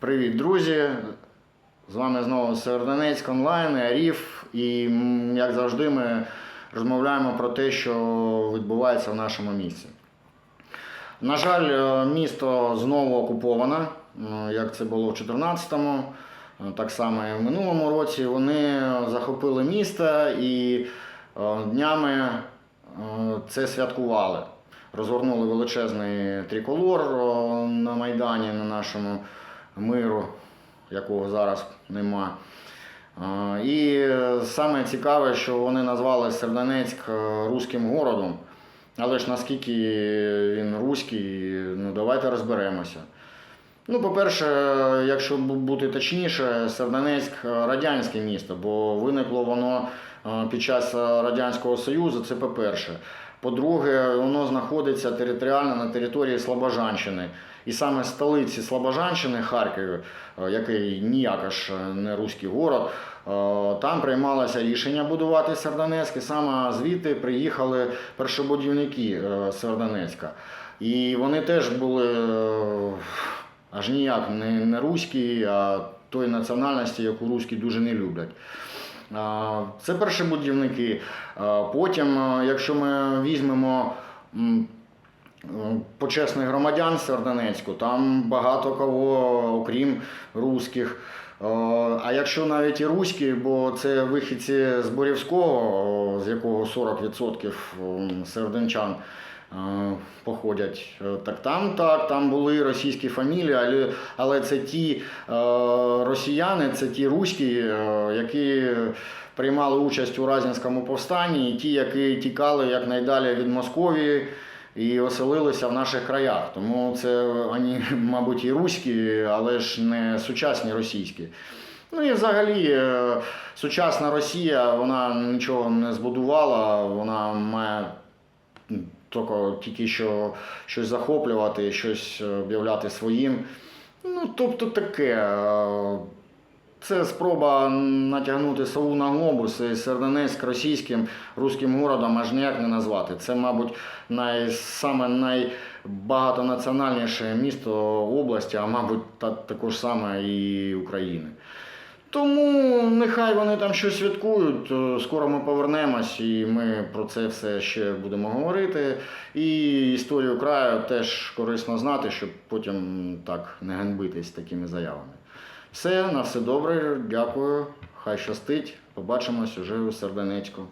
Привіт, друзі! З вами знову Севердонецьк онлайн, Аріф. І як завжди, ми розмовляємо про те, що відбувається в нашому місті. На жаль, е, місто знову окуповане, е, як це було в 2014-му, е, так само і в минулому році. Вони захопили місто і днями це святкували. Розгорнули величезний триколор на Майдані, на нашому миру, якого зараз нема. Е, І саме цікаве, що вони назвали Сердонецьк е, руським городом. Але ж наскільки він руський, ну давайте розберемося. Ну, по-перше, якщо бути точніше, Сердонецьк радянське місто, бо виникло воно е, під час е, Радянського Союзу, це по-перше. По-друге, воно знаходиться територіально на території Слобожанщини. І саме столиці Слобожанщини, Харкові, е, який ніяка ж не руський город, там приймалося рішення будувати Сердонецьк, і саме звідти приїхали першобудівники Сердонецька. І вони теж були аж ніяк не, не руські, а тої національності, яку руські дуже не люблять. Це перші будівники. Потім, якщо ми візьмемо почесних громадян Сердонецьку, там багато кого, окрім руських. Е, А якщо навіть і руські, бо це вихідці з Борівського, з якого 40% м, серденчан походять, е, так там так, там були російські фамілії, але, але це ті е, росіяни, це ті руські, е, які приймали участь у Разінському повстанні, і ті, які тікали якнайдалі від Московії і оселилися в наших краях. Тому це вони, мабуть, і руські, але ж не сучасні російські. Ну і взагалі е, сучасна Росія вона нічого не збудувала, вона має тільки, що щось захоплювати, щось е, об'являти своїм. Ну, тобто таке. е, Це спроба натягнути сову на глобус і Сердонецьк російським руським городом аж ніяк не назвати. Це, мабуть, най, саме найбагатонаціональніше місто області, а мабуть, та, також саме і України. Тому нехай вони там щось святкують. Скоро ми повернемось, і ми про це все ще будемо говорити. І історію краю теж корисно знати, щоб потім так не ганьбитись такими заявами. Все, на все добре, дякую. Хай щастить. Побачимось уже у Серденецьку.